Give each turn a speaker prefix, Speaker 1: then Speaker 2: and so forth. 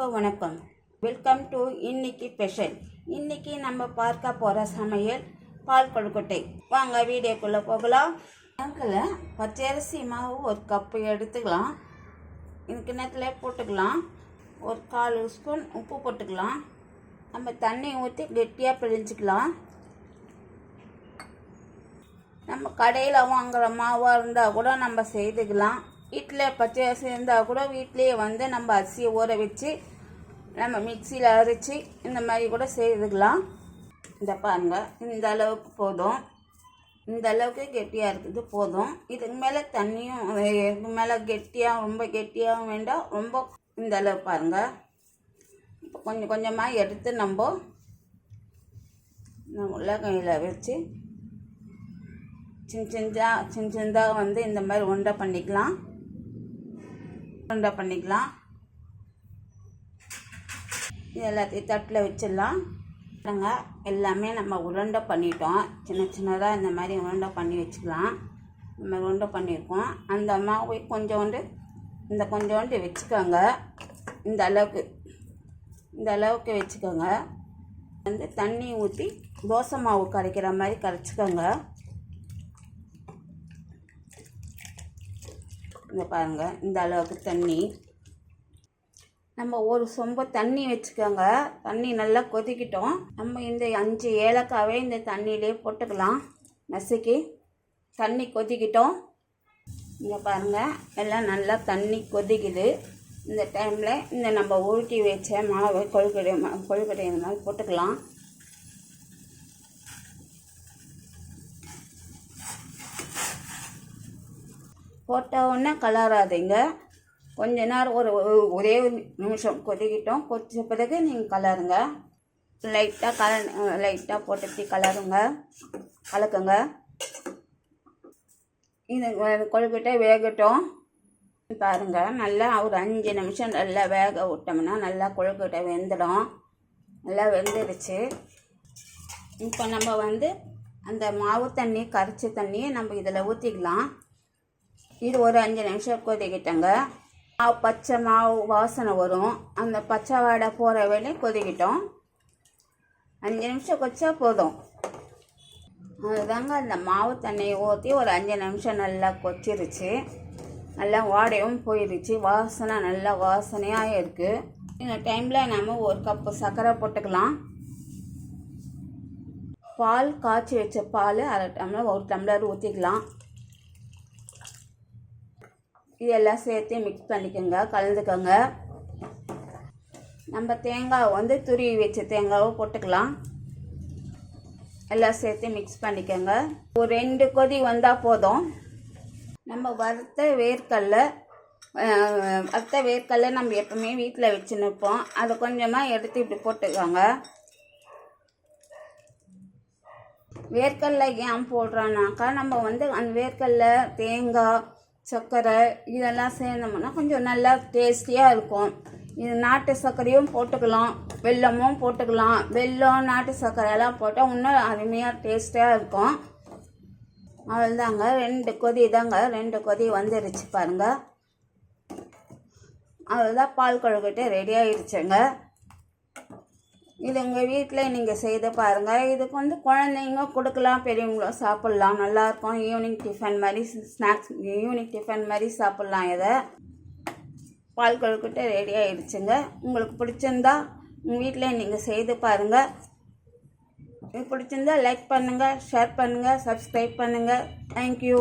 Speaker 1: வணக்கம். Welcome to இன்னைக்கு special இன்னைக்கு நம்ம பார்க்க போகிற சமையல் பால் கொழுக்கட்டை வாங்க வீடியோக்குள்ளே போகலாம். அதில் பச்சரிசி மாவு ஒரு கப்பு எடுத்துக்கலாம். இந்த கிண்ணத்தில் போட்டுக்கலாம். ஒரு கால் ஸ்பூன் உப்பு போட்டுக்கலாம். நம்ம தண்ணி ஊற்றி கெட்டியாக பிழிஞ்சிக்கலாம். நம்ம கடையில் வாங்குற மாவாக இருந்தால் கூட நம்ம செய்துக்கலாம். வீட்டில் பச்சை அரிசி இருந்தால் கூட வீட்டிலேயே வந்து நம்ம அரிசியை ஊற வச்சு நம்ம மிக்சியில் அரைச்சி இந்த மாதிரி கூட செய்துக்கலாம். இந்த பாருங்க இந்த அளவுக்கு போதும். இந்த அளவுக்கு கெட்டியாக இருக்குது போதும். இதுக்கு மேலே தண்ணியும் இதுக்கு மேலே கெட்டியாக ரொம்ப கெட்டியாகவும் வேண்டாம். ரொம்ப இந்த அளவு பாருங்கள் இப்போ கொஞ்சம் கொஞ்சமாக எடுத்து நம்ம உள்ளங்கையில் வச்சு சின்ன சின்னதாக சின்ன சின்னதாக வந்து இந்த மாதிரி உண்டை பண்ணிக்கலாம். உண்டை பண்ணிக்கலாம். இது எல்லாத்தையும் தட்டில் வச்சிடலாம். பாருங்க எல்லாமே நம்ம உருண்டை பண்ணிட்டோம். சின்ன சின்னதாக இந்த மாதிரி உருண்டை பண்ணி வச்சுக்கலாம். இந்த மாதிரி உருண்டை பண்ணியிருக்கோம். அந்த மாவு கொஞ்சோண்டு இந்த கொஞ்சோண்டு வச்சுக்கோங்க. இந்த அளவுக்கு இந்த அளவுக்கு வச்சுக்கோங்க. வந்து தண்ணி ஊற்றி தோசை மாவு கரைக்கிற மாதிரி கரைச்சிக்கோங்க. இந்த பாருங்கள் இந்த அளவுக்கு தண்ணி. நம்ம ஒரு சொம்ப தண்ணி வச்சுக்கோங்க. தண்ணி நல்லா கொதிக்கிட்டோம். நம்ம இந்த அஞ்சு ஏலக்காவே இந்த தண்ணியிலே போட்டுக்கலாம். நசுக்கி தண்ணி கொதிக்கிட்டோம். இங்கே பாருங்கள் எல்லாம் நல்லா தண்ணி கொதிக்குது. இந்த டைமில் இந்த நம்ம உருட்டி வச்ச மாவை கொழுக்கடை மா கொழுக்கடை இந்த மாதிரி போட்டுக்கலாம். போட்ட உடனே கலராதீங்க. கொஞ்ச நேரம் ஒரு ஒரே ஒரு நிமிஷம் கொதிக்கிட்டோம். கொதிச்ச பிறகு நீங்கள் கலருங்க. லைட்டாக கல லைட்டாக போட்டு கலருங்க. கலக்குங்க. இது கொழுக்கிட்ட வேகட்டும். பாருங்க நல்லா ஒரு அஞ்சு நிமிஷம் நல்லா வேக விட்டோம்னா நல்லா கொழுக்கிட்ட வெந்துடும். நல்லா வெந்துடுச்சு இப்போ நம்ம வந்து அந்த மாவு தண்ணி கரைச்ச தண்ணியை நம்ம இதில் ஊற்றிக்கலாம் இது ஒரு அஞ்சு நிமிஷம் கொதிக்கிட்டங்க. மாவு பச்சை மாவு வாசனை வரும். அந்த பச்சை வாடை போகிற வேலையும் கொதிக்கிட்டோம். அஞ்சு நிமிஷம் கொச்சா போதும். அதுதாங்க அந்த மாவு தண்ணியை ஊற்றி ஒரு அஞ்சு நிமிஷம் நல்லா கொச்சிருச்சு நல்லா வாடையும் போயிடுச்சு வாசனை நல்லா வாசனையாக இருக்குது இந்த டைமில் நம்ம ஒரு கப்பு சர்க்கரை போட்டுக்கலாம். பால் காய்ச்சி வச்ச பால் அரை டம்ளர் ஒரு டம்ளர் ஊற்றிக்கலாம் இதெல்லாம் சேர்த்து மிக்ஸ் பண்ணிக்கோங்க கலந்துக்கோங்க. நம்ம தேங்காய் வந்து துருவி வச்ச தேங்காவை போட்டுக்கலாம். எல்லாம் சேர்த்து மிக்ஸ் பண்ணிக்கோங்க. ஒரு ரெண்டு கொதி வந்தால் போதும். நம்ம வறுத்த வேர்க்கடல வறுத்த வேர்க்கடல நம்ம எப்பவுமே வீட்டில் வச்சு நிற்போம் அதை கொஞ்சமாக எடுத்து இப்படி போட்டுக்கோங்க. வேர்க்கடலை ஏன் போடுறோன்னாக்கா நம்ம வந்து அந்த வேர்க்கடல தேங்காய் சர்க்கரை இதெல்லாம் சேர்ந்தோம்னா கொஞ்சம் நல்லா டேஸ்டியாக இருக்கும். இது நாட்டு சர்க்கரையும் போட்டுக்கலாம் வெல்லமும் போட்டுக்கலாம். வெல்லம் நாட்டு சர்க்கரையெல்லாம் போட்டால் இன்னும் அருமையாக டேஸ்ட்டாக இருக்கும். அவ்வளோதாங்க ரெண்டு கொதி தாங்க ரெண்டு கொதி வந்துருச்சு பாருங்க. அவ்வளோதான் பால் கொழுக்கட்டை ரெடி ஆயிடுச்சுங்க. இது எங்கள் வீட்டில் நீங்கள் செய்து பாருங்கள் இதுக்கு வந்து குழந்தைங்க கொடுக்கலாம் பெரியவங்களும் சாப்பிட்லாம். நல்லாயிருக்கும் ஈவினிங் டிஃபன் மாதிரி ஸ்நாக்ஸ் ஈவினிங் டிஃபன் மாதிரி சாப்பிட்லாம் இதை. பால் கொழுக்கிட்ட ரெடி ஆகிடுச்சுங்க உங்களுக்கு பிடிச்சிருந்தா உங்கள் வீட்டில் நீங்கள் செய்து பாருங்கள் இது பிடிச்சிருந்தா லைக் பண்ணுங்கள் ஷேர் பண்ணுங்கள் சப்ஸ்கிரைப் பண்ணுங்கள் தேங்க்யூ